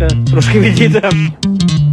ласка, трошки відійдемо.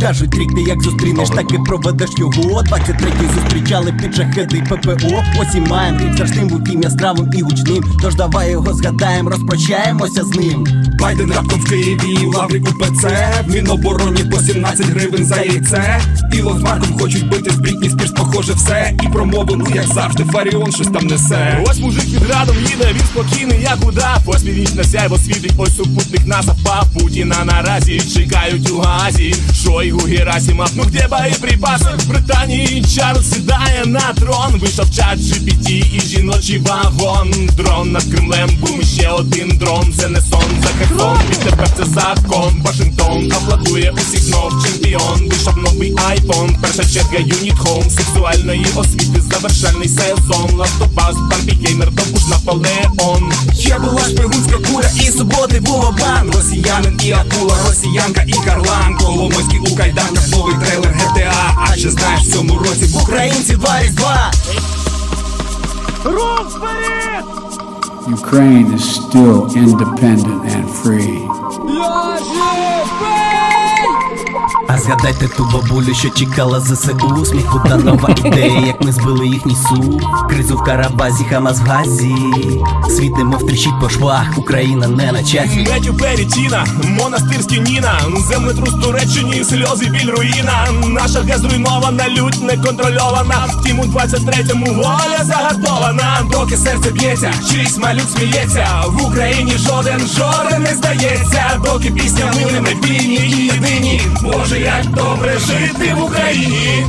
Кажуть, рік ти як зустрінеш, так і проведеш його. 23-й зустрічали під шахеди ППО Ось і маєм рік страшним був тим яскравим і гучним. Тож давай його згадаєм, розпрощаємося з ним. Байден раптом в Києві, лаври УПЦ В Мінобороні по 17 гривень за яйце. Ілон з Марком хочуть бити з Брітні Спірс, похоже все. І промову, ну як завжди, Фаріон щось там несе. Ось мужик під радом їде, він спокійний, як удав Ось північне сяйво світить, ось супутник нас впав Путіна наразі чекають у газі. Шойгу Герасімов, ну где боєприпаси? В Британії Чарльз сідає на трон. Вийшов чат GPT і жіночий вагон. Дрон над Кремлем, бум, ще один дрон. Це не сон за Херсон, тепер це закон. Вашингтон аплодує усіх знов чемпіон. Вийшов новий айфон, перша черга Юніт Home. Сексуальної освіти, завершальний сезон. Ластопас, Геймер, Довбуш, Наполеон. Ще була шпигунська куля і суботи був обман. Росіянин і акула, росіянка і карлан. Коломойський у кайданках, новий трейлер GTA А. Ще знаєш в цьому році в Українці два? Різдва Ukraine is still independent and free. Згадайте ту бабулю, що чекала ЗСУ Сміху та нова ідея, як ми збили їхній суд. Кризу в Карабазі, Хамас в Газі. Світимо втричить по швах, Україна не на часі. Метю Перетіна, монастирський Ніна. Землетрус Туреччині, сльози, біль, руїна. Наша ге зруйнована, лють неконтрольована. Втім у 23-му воля загартована. Доки серце б'ється, чийсь малюк сміється. В Україні жоден, жоден не здається. Доки пісня ми не вільні і єдині. Боже, так добре жити в Україні.